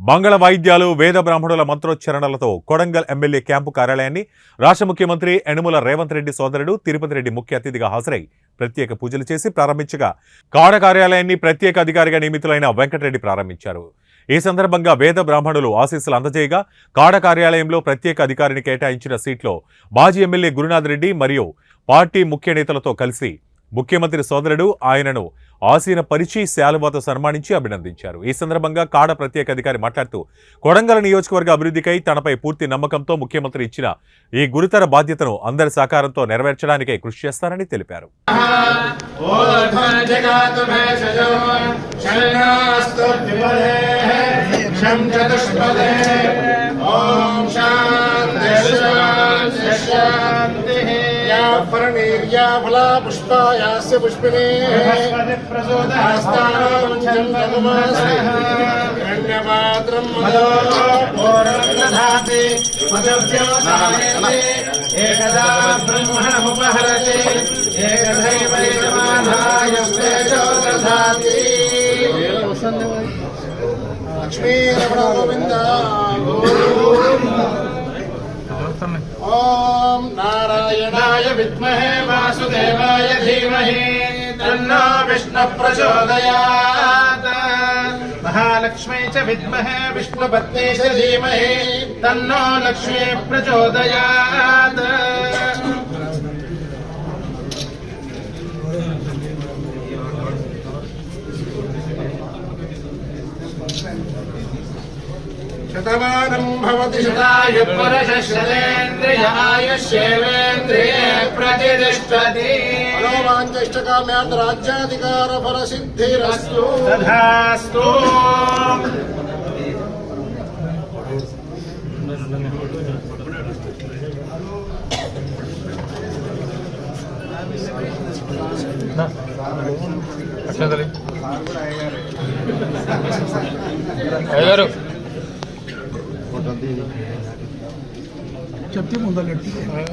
మంగళ వాయిద్యాలు వేద బ్రాహ్మణుల మంత్రోచ్చరణలతో కొడంగల్ ఎమ్మెల్యే క్యాంపు కార్యాలయాన్ని రాష్ట్ర ముఖ్యమంత్రి యనుమల రేవంత్ రెడ్డి సోదరుడు తిరుపతి రెడ్డి ముఖ్య అతిథిగా హాజరై ప్రత్యేక పూజలు చేసి ప్రారంభించగా కాడ కార్యాలయాన్ని ప్రత్యేక అధికారిగా నియమితులైన వెంకటరెడ్డి ప్రారంభించారు. ఈ సందర్భంగా వేద బ్రాహ్మణులు ఆశీస్సులు అందజేయగా కాడ కార్యాలయంలో ప్రత్యేక అధికారిని కేటాయించిన సీట్లో మాజీ ఎమ్మెల్యే గురునాథ్ రెడ్డి మరియు పార్టీ ముఖ్య నేతలతో కలిసి ముఖ్యమంత్రి సోదరుడు ఆయనను ఆసీన పరిచి శాలువాతో సన్మానించి అభినందించారు. ఈ సందర్భంగా కాడ ప్రత్యేక అధికారి మాట్లాడుతూ కొడంగల్ నియోజకవర్గ అభివృద్ధికై తనపై పూర్తి నమ్మకంతో ముఖ్యమంత్రి ఇచ్చిన ఈ గురుతర బాధ్యతను అందరి సహకారంతో నెరవేర్చడానికై కృషి చేస్తారని తెలిపారు. ఓం శాంతి శాంతి फरणीर्या फला पुष्पायास्य पुष्पिने। प्रसोदहस्तानाञ्जन्मगुमास्ति मदोधाति मदव्यासायते एकदा ब्रह्मणमुपहरते एकदैव यजमानाय तेजो दधाति लक्ष्मीरमण गोविन्द समय ओम नारायणाय विद्महे वासुदेवाय धीमहि तन्नो विष्णु प्रचोदयात्। महालक्ष्मी च विद्महे, विष्णुपत्नी च धीमहि तन्नो लक्ष्मी प्रचोदयात्। చ ధీమహి తన్నో లక్ష్మీ ప్రచోదయాత్ శతమానం భవతి శతాయ करती है। जब भी मुद्दा लड़ती है।